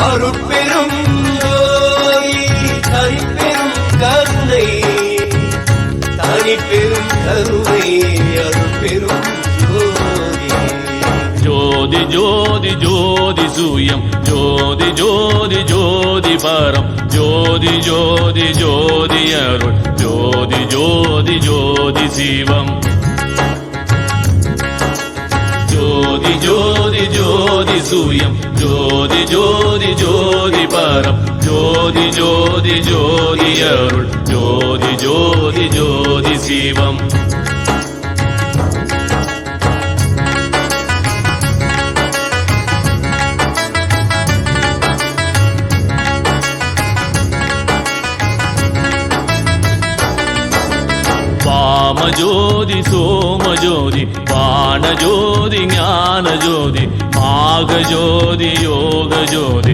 அருட்பெரும் தனிப்பெரும் கருணை. தனிப்பெரும் கருணை அருட்பெரும் ஜோதி ஜோதி ஜோதி சூயம். ஜோதி ஜோதி ஜோதி பரம். ஜோதி ஜோதி ஜோதி அருள். ஜோதி ஜோதி ஜோதி சிவம். ஜோதி ஜோதி ஜோதி சூயம் ஜோதி ஜோதி ஜோதி பரம் ஜோதி ஜோதி ஜோதி அருள் ஜோதி ஜோதி ஜோதி சிவம் വാമജ്യോതി സോമജ്യോതി ബാണജ്യോതി ജ്ഞാനജ്യോതി മാഘജ്യോതി യോഗജ്യോതി